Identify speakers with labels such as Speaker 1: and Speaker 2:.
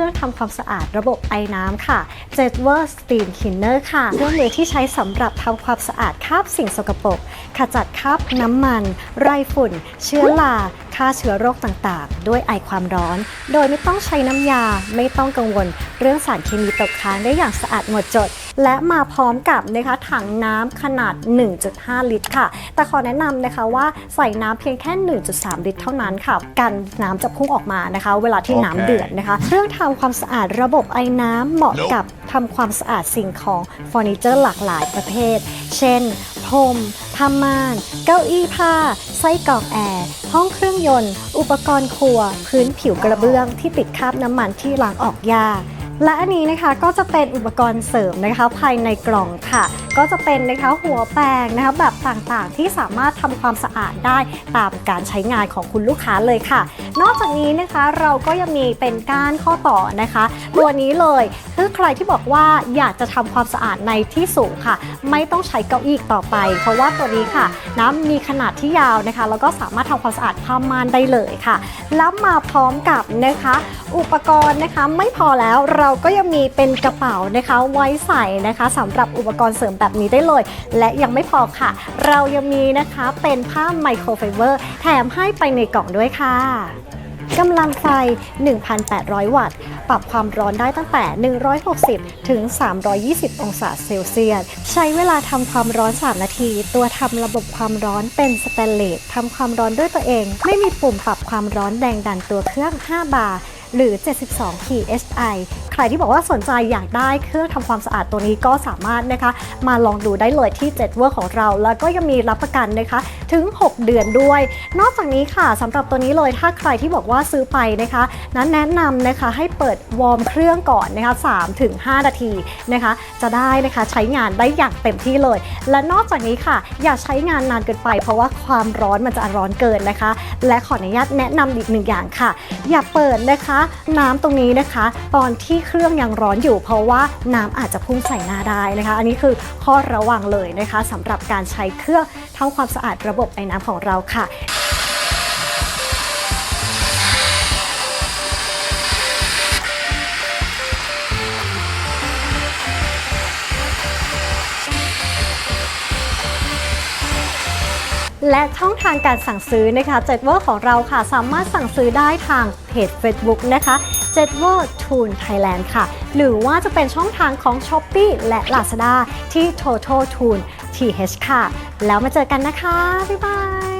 Speaker 1: รื่องทำความสะอาดระบบไอน้ำค่ะ j e t w e r Steam Cleaner ค่ะเครื่องมือที่ใช้สำหรับทำความสะอาดคราบสิ่งสกปรกขจัดคราบน้ำมัน ไรฝุ่น เชื้อราฆ่าเชื้อโรคต่างๆ ด้วยไอความร้อน โดยไม่ต้องใช้น้ำยา ไม่ต้องกังวล เรื่องสารเคมีตกค้างได้อย่างสะอาดหมดจด และมาพร้อมกับนะคะถังน้ำขนาด 1.5 ลิตรค่ะ แต่ขอแนะนำนะคะว่าใส่น้ำเพียงแค่ 1.3 ลิตรเท่านั้นค่ะ กันน้ำจะพุ่งออกมานะคะ เวลาที่น้ำ
Speaker 2: โอเค
Speaker 1: เดือดนะคะ เครื่องทำความสะอาดระบบไอ้น้ำเหมาะ
Speaker 2: Nope
Speaker 1: กับทำความสะอาดสิ่งของเฟอร์นิเจอร์หลากหลายประเภท เช่น พรมผ้าม่าน เก้าอี้ผ้า ไส้กรอกแอร์ ห้องเครื่องยนต์ อุปกรณ์ครัว พื้นผิวกระเบื้องที่ติดคราบน้ำมันที่ล้างออกยาก และอันนี้นะคะก็จะเป็นอุปกรณ์เสริมนะคะภายในกล่องค่ะ ก็จะเป็นนะคะหัวแปรงนะคะแบบต่างๆ ที่สามารถทำความสะอาดได้ตามการใช้งานของคุณลูกค้าเลยค่ะ นอกจากนี้นะคะเราก็ยังมีเป็นก้านข้อต่อนะคะ ตัวนี้เลยคือใครที่บอกว่าอยากจะทำความสะอาดในที่สูงค่ะ ไม่ต้องใช้เก้าอี้ต่อไป เพราะว่าตัวนี้ค่ะน้ำมีขนาดที่ยาวนะคะแล้วก็สามารถทำความสะอาดผ้าม่านได้เลยค่ะ แล้วมาพร้อมกับนะคะ อุปกรณ์นะคะไม่พอแล้วเราก็ยังมีเป็นกระเป๋านะคะไว้ใส่นะคะสำหรับอุปกรณ์เสริมแบบนี้ได้เลย และยังไม่พอค่ะ เรายังมีนะคะเป็นผ้าไมโครไฟเบอร์ แถมให้ไปในกล่องด้วยค่ะกำลังไฟ 1,800 วัตต์ ปรับความร้อนได้ตั้งแต่ 160 ถึง 320 องศาเซลเซียส ใช้เวลาทำความร้อน 3 นาที ตัวทำระบบความร้อนเป็นสแตนเลสทำความร้อนด้วยตัวเอง ไม่มีปุ่มปรับความร้อนแรงดันตัวเครื่อง 5 บาร์หรือ 72 psi รที่บอกว่าสนใจอยากได้เครื่องทำความสะอาดตัวนี้ก็สามารถนะคะ มาลองดูได้เลยที่7เวอร์ของเรา แล้วก็ยังมีรับประกันนะคะถึง 6 เดือนด้วย นอกจากนี้ค่ะสำหรับตัวนี้เลยถ้าใครที่บอกว่าซื้อไปนะคะ นั้นแนะนำนะคะให้เปิดวอร์มเครื่องก่อนนะคะ3ถึง5นาทีนะคะ จะได้นะคะใช้งานได้อย่างเต็มที่เลย และนอกจากนี้ค่ะ อย่าใช้งานนานเกินไป เพราะว่าความร้อนมันจะร้อนเกินนะคะ และขออนุญาตแนะนำอีกหนึ่งอย่างค่ะ อย่าเปิดนะคะ น้ำตรงนี้นะคะ ตอนที่เครื่องยังร้อนอยู่ เพราะว่าน้ำอาจจะพุ่งใส่หน้าได้นะคะ อันนี้คือข้อระวังเลยนะคะสำหรับการใช้เครื่องทำความสะอาดระบบไอ้น้ำของเราค่ะ และช่องทางการสั่งซื้อนะคะเจ็ดเวอร์ของเราค่ะสามารถสั่งซื้อได้ทางเพจ Facebook นะคะเจ็ดเวอร์ทูนไทยแลนด์ค่ะ หรือว่าจะเป็นช่องทางของ s h อ p e e และ Lazada ที่ Total Tune TH ค่ะ แล้วมาเจอกันนะคะ บ๊ายบาย